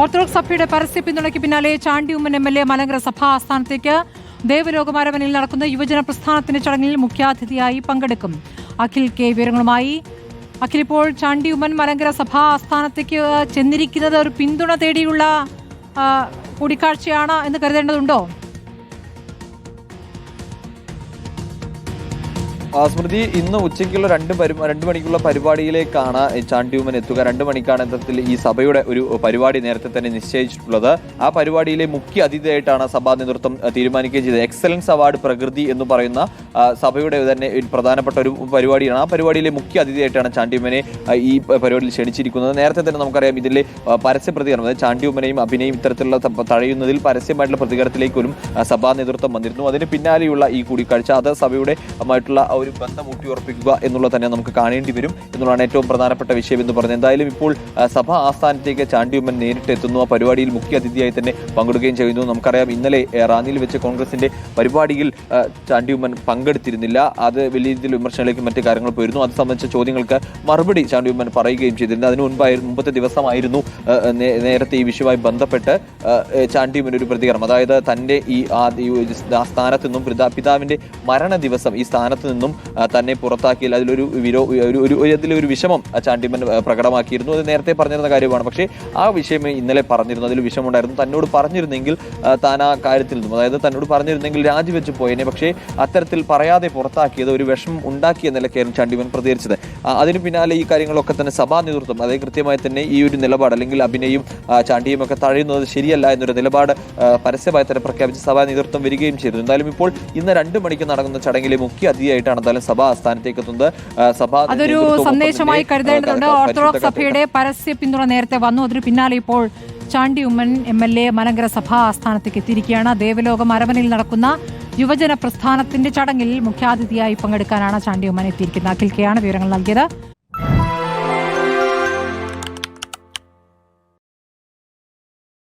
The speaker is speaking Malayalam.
ഓർത്തഡോക്സ് സഭയുടെ പരസ്യ പിന്തുണയ്ക്ക് പിന്നാലെ Chandy Oommen M L A Malankara സഭാ ആസ്ഥാനത്തേക്ക് ദേവലോകമാരവനിൽ നടക്കുന്ന യുവജന പ്രസ്ഥാനത്തിന്റെ ചടങ്ങിൽ മുഖ്യാതിഥിയായി പങ്കെടുക്കും. അഖിൽ കെ വിവരങ്ങളുമായി. അഖിൽ ഇപ്പോൾ ചാണ്ടി ഉമ്മൻ മലങ്കര സഭാ ആസ്ഥാനത്തേക്ക് ചെന്നിരിക്കുന്നത് ഒരു പിന്തുണ തേടിയുള്ള കൂടിക്കാഴ്ചയാണ് എന്ന് കരുതേണ്ടതുണ്ടോ? സ്മൃതി ഇന്ന് ഉച്ചയ്ക്കുള്ള രണ്ട് പരി രണ്ട് മണിക്കുള്ള പരിപാടിയിലേക്കാണ് ചാണ്ടിയൂമൻ എത്തുക. രണ്ട് മണിക്കാണ് യഥാർത്ഥത്തിൽ ഈ സഭയുടെ ഒരു പരിപാടി നേരത്തെ തന്നെ നിശ്ചയിച്ചിട്ടുള്ളത്. ആ പരിപാടിയിലെ മുഖ്യ അതിഥിയായിട്ടാണ് സഭാ നേതൃത്വം തീരുമാനിക്കുകയും ചെയ്തത്. എക്സലൻസ് അവാർഡ് പ്രകൃതി എന്ന് പറയുന്ന സഭയുടെ തന്നെ പ്രധാനപ്പെട്ട ഒരു പരിപാടിയാണ്. ആ പരിപാടിയിലെ മുഖ്യ അതിഥിയായിട്ടാണ് ചാണ്ടിയൂമനെ ഈ പരിപാടിയിൽ ക്ഷണിച്ചിരിക്കുന്നത്. നേരത്തെ തന്നെ നമുക്കറിയാം ഇതിലെ പരസ്യ പ്രതികരണം അതായത് ചാണ്ടിയൂമനെയും അഭിനയും ഇത്തരത്തിലുള്ള തഴയുന്നതിൽ പരസ്യമായിട്ടുള്ള പ്രതികരണത്തിലേക്ക് ഒരു സഭാ നേതൃത്വം വന്നിരുന്നു. അതിന് പിന്നാലെയുള്ള ഈ കൂടിക്കാഴ്ച അത് സഭയുടെ ആയിട്ടുള്ള ഒരു ബന്ധം ഊട്ടിയുറപ്പിക്കുക എന്നുള്ളത് തന്നെ നമുക്ക് കാണേണ്ടി വരും എന്നുള്ളതാണ് ഏറ്റവും പ്രധാനപ്പെട്ട വിഷയം എന്ന് പറഞ്ഞത് എന്തായാലും ഇപ്പോൾ സഭ ആസ്ഥാനത്തേക്ക് ചാണ്ടിയുമ്മൻ നേരിട്ട് എത്തുന്നു ആ പരിപാടിയിൽ മുഖ്യ അതിഥിയായി തന്നെ പങ്കെടുക്കുകയും ചെയ്യുന്നു. നമുക്കറിയാം ഇന്നലെ റാന്നിയിൽ വെച്ച് കോൺഗ്രസിന്റെ പരിപാടിയിൽ ചാണ്ടിയമ്മൻ പങ്കെടുത്തിരുന്നില്ല. അത് വലിയ രീതിയിൽ വിമർശനങ്ങളിലേക്ക് മറ്റു കാര്യങ്ങൾ പോയിരുന്നു. അത് സംബന്ധിച്ച ചോദ്യങ്ങൾക്ക് മറുപടി ചാണ്ടിയുമ്മൻ പറയുകയും ചെയ്തിരുന്നു. അതിന് മുൻപായിരുന്നു മുമ്പത്തെ ദിവസമായിരുന്നു നേരത്തെ ഈ വിഷയവുമായി ബന്ധപ്പെട്ട് ചാണ്ടിയമ്മൻ ഒരു പ്രതികരണം. അതായത് തന്റെ ഈ ആ സ്ഥാനത്ത് നിന്നും പിതാ- പിതാവിന്റെ മരണ ദിവസം ഈ സ്ഥാനത്ത് നിന്നും തന്നെ പുറത്താക്കിയിൽ അതിലൊരു വിരോ ഒരു അതിലൊരു വിഷമം ചാണ്ടിമൻ പ്രകടമാക്കിയിരുന്നു. അത് നേരത്തെ പറഞ്ഞിരുന്ന കാര്യമാണ്. പക്ഷേ ആ വിഷയം ഇന്നലെ പറഞ്ഞിരുന്നു അതിൽ വിഷമമുണ്ടായിരുന്നു. തന്നോട് പറഞ്ഞിരുന്നെങ്കിൽ താൻ ആ കാര്യത്തിൽ നിന്നും അതായത് തന്നോട് പറഞ്ഞിരുന്നെങ്കിൽ രാജിവെച്ച് പോയേനെ. പക്ഷേ അത്തരത്തിൽ പറയാതെ പുറത്താക്കിയത് ഒരു വിഷമം ഉണ്ടാക്കിയ നിലയ്ക്കായിരുന്നു ചാണ്ടിമൻ പ്രതികരിച്ചത്. അതിന് പിന്നാലെ ഈ കാര്യങ്ങളൊക്കെ തന്നെ സഭാ നേതൃത്വം അതായത് കൃത്യമായി തന്നെ ഈ ഒരു നിലപാട് അല്ലെങ്കിൽ അഭിനയും ചാണ്ടിയും ഒക്കെ തഴയുന്നത് ശരിയല്ല എന്നൊരു നിലപാട് പരസ്യമായി തന്നെ പ്രഖ്യാപിച്ച് സഭാ നേതൃത്വം വരികയും ചെയ്തു. എന്തായാലും ഇപ്പോൾ ഇന്ന് രണ്ട് മണിക്ക് നടക്കുന്ന ചടങ്ങിലെ മുഖ്യ അതിഥിയായിട്ടാണ് എന്തായാലും സഭാ ആസ്ഥാനത്തേക്ക് എത്തുന്നത് സഭ അതൊരു സന്ദേശമായി കരുതേണ്ടതുണ്ട്. ഓർത്തഡോക്സ് സഭയുടെ പരസ്യ പിന്തുണ നേരത്തെ വന്നു. അതിന് പിന്നാലെ ഇപ്പോൾ Chandy Oommen M L A Malankara സഭാ ആസ്ഥാനത്തേക്ക് എത്തിയിരിക്കുകയാണ്. ദേവലോകം അരവനിൽ നടക്കുന്ന യുവജന പ്രസ്ഥാനത്തിന്റെ ചടങ്ങിൽ മുഖ്യാതിഥിയായി പങ്കെടുക്കാനാണ് ചാണ്ടി ഉമ്മൻ എത്തിയിരിക്കുന്നത്. അഖിൽ കെയാണ് വിവരങ്ങൾ നൽകിയത്.